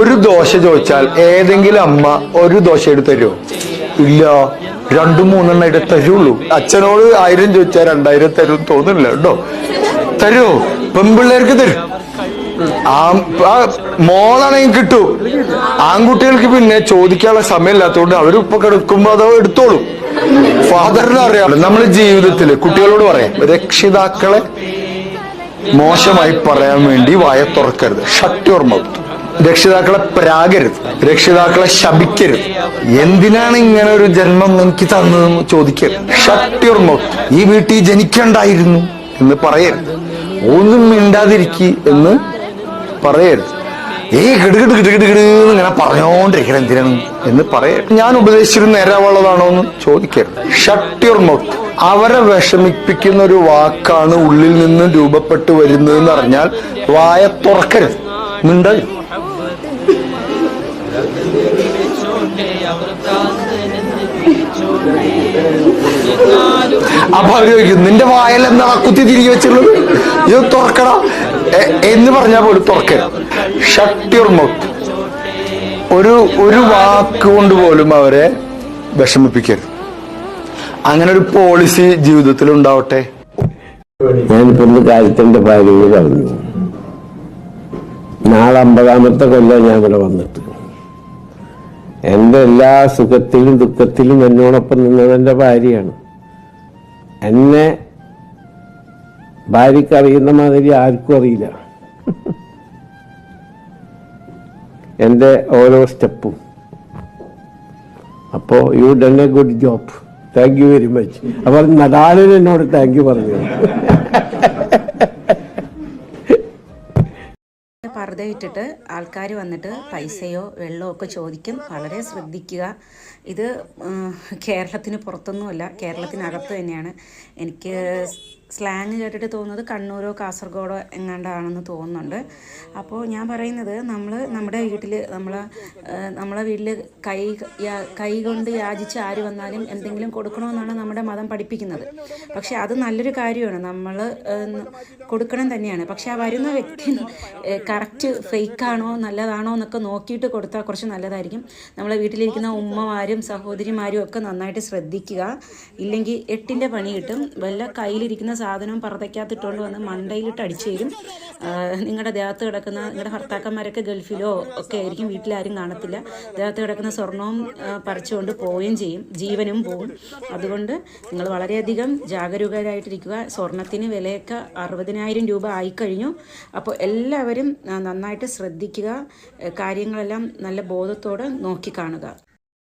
ഒരു ദോശ ചോദിച്ചാൽ ഏതെങ്കിലും അമ്മ ഒരു ദോശ എടുത്ത് തരുമോ ഇല്ല. രണ്ടും മൂന്നെണ്ണം എടുത്ത് തരുള്ളൂ. അച്ഛനോട് ആയിരം ചോദിച്ചാൽ രണ്ടായിരം തരും തോന്നുന്നില്ല കേട്ടോ. തരുമോ പെൺപിള്ളേർക്ക് തരും. ആ മോളാണെങ്കിൽ കിട്ടൂ. ആൺകുട്ടികൾക്ക് പിന്നെ ചോദിക്കാനുള്ള സമയമില്ലാത്തതുകൊണ്ട് അവർ ഇപ്പൊ കിടക്കുമ്പോ അതോ എടുത്തോളും. ഫാദറിനെ അറിയാം. നമ്മൾ ജീവിതത്തിൽ കുട്ടികളോട് പറയാം രക്ഷിതാക്കളെ മോശമായി പറയാൻ വേണ്ടി വായ തുറക്കരുത്. ഷട്ട് യുവർ രക്ഷിതാക്കളെ പ്രാകരുത്. രക്ഷിതാക്കളെ ശപിക്കരുത്. എന്തിനാണ് ഇങ്ങനെ ഒരു ജന്മം എനിക്ക് തന്നതെന്ന് ചോദിക്കരുത്. ഷട്ട് യുവർ മൗത്ത് ഈ വീട്ടിൽ ജനിക്കണ്ടായിരുന്നു എന്ന് പറയരുത്. ഒന്നും മിണ്ടാതിരിക്കി എന്ന് പറയരുത്. ഏയ് കിടുകിട് കിടുകിട് കിട് എന്ന് ഇങ്ങനെ പറഞ്ഞോണ്ടിരിക്കണം എന്തിനാണ് എന്ന് പറയരുത്. ഞാൻ ഉപദേശിച്ചിരുന്ന നേരാവുള്ളതാണോ എന്ന് ചോദിക്കരുത്. ഷട്ട് യുവർ മൗത്ത് അവരെ വിഷമിപ്പിക്കുന്ന ഒരു വാക്കാണ് ഉള്ളിൽ നിന്ന് രൂപപ്പെട്ടു വരുന്നതെന്ന് അറിഞ്ഞാൽ വായ തുറക്കരുത്. മിണ്ടരുത്. അപ്പൊ നിന്റെ വായൽ എന്താ കുത്തി തിരികെ വെച്ചുള്ളത് ഇത് തുറക്കട. എന്ന് പറഞ്ഞാൽ പോലും മൗത്ത് ഒരു ഒരു വാക്ക് കൊണ്ട് പോലും അവരെ വിഷമിപ്പിക്കരുത്. അങ്ങനെ ഒരു പോളിസി ജീവിതത്തിൽ ഉണ്ടാവട്ടെ. ഞാനിപ്പോ ഇന്ന് കാര്യത്തിന്റെ ഭാര്യയിൽ പറഞ്ഞു. നാളെ അമ്പതാമത്തെ കൊല്ലം ഞാൻ ഇവിടെ വന്നിട്ട്. എന്റെ എല്ലാ സുഖത്തിലും ദുഃഖത്തിലും എന്നോടൊപ്പം നിന്നത് എന്റെ ഭാര്യയാണ്. എന്നെ ഭാര്യക്ക് അറിയുന്ന മാതിരി ആർക്കും അറിയില്ല. എന്റെ ഓരോ സ്റ്റെപ്പും. അപ്പോ you done a good job. Thank you very much. അപ്പോൾ നടാലിന് എന്നോട് താങ്ക് യു പറഞ്ഞു. പർദ്ദ ഇട്ടിട്ട് ആൾക്കാർ വന്നിട്ട് പൈസയോ വെള്ളമോ ഒക്കെ ചോദിക്കും. വളരെ ശ്രദ്ധിക്കുക. ഇത് കേരളത്തിന് പുറത്തൊന്നുമല്ല. കേരളത്തിനകത്ത് തന്നെയാണ്. എനിക്ക് സ്ലാങ് കേട്ടിട്ട് തോന്നുന്നത് കണ്ണൂരോ കാസർഗോഡോ എങ്ങാണ്ടാണെന്ന് തോന്നുന്നുണ്ട്. അപ്പോൾ ഞാൻ പറയുന്നത് നമ്മൾ നമ്മുടെ വീട്ടിൽ നമ്മൾ നമ്മളെ വീട്ടിൽ കൈ കൈ കൊണ്ട് യാചിച്ച് ആര് വന്നാലും എന്തെങ്കിലും കൊടുക്കണമെന്നാണ് നമ്മുടെ മതം പഠിപ്പിക്കുന്നത്. പക്ഷെ അത് നല്ലൊരു കാര്യമാണ്. നമ്മൾ കൊടുക്കണം തന്നെയാണ്. പക്ഷെ ആ വരുന്ന വ്യക്തി കറക്റ്റ് ഫേക്കാണോ നല്ലതാണോ എന്നൊക്കെ നോക്കിയിട്ട് കൊടുത്താൽ കുറച്ച് നല്ലതായിരിക്കും. നമ്മളെ വീട്ടിലിരിക്കുന്ന ഉമ്മമാരും സഹോദരിമാരും ഒക്കെ നന്നായിട്ട് ശ്രദ്ധിക്കുക. ഇല്ലെങ്കിൽ എട്ടിന്റെ പണി കിട്ടും. വല്ല കയ്യിലിരിക്കുന്ന സാധനം പറതയ്ക്കകത്തിട്ടുകൊണ്ട് വന്ന് മണ്ടയിലിട്ട് അടിച്ചു തരും നിങ്ങളുടെ ദേഹത്ത് കിടക്കുന്ന നിങ്ങളുടെ ഭർത്താക്കന്മാരൊക്കെ ഗൾഫിലോ ഒക്കെ ആയിരിക്കും വീട്ടിലാരും കാണത്തില്ല. ദേഹത്ത് കിടക്കുന്ന സ്വർണവും പറിച്ചുകൊണ്ട് പോവുകയും ചെയ്യും ജീവനും പോവും. അതുകൊണ്ട് നിങ്ങൾ വളരെയധികം ജാഗരൂകരായിട്ടിരിക്കുക. സ്വർണത്തിന് വിലയൊക്കെ അറുപതിനായിരം രൂപ ആയിക്കഴിഞ്ഞു. അപ്പോൾ എല്ലാവരും നന്നായിട്ട് ശ്രദ്ധിക്കുക. കാര്യങ്ങളെല്ലാം നല്ല ബോധത്തോടെ നോക്കി കാണുക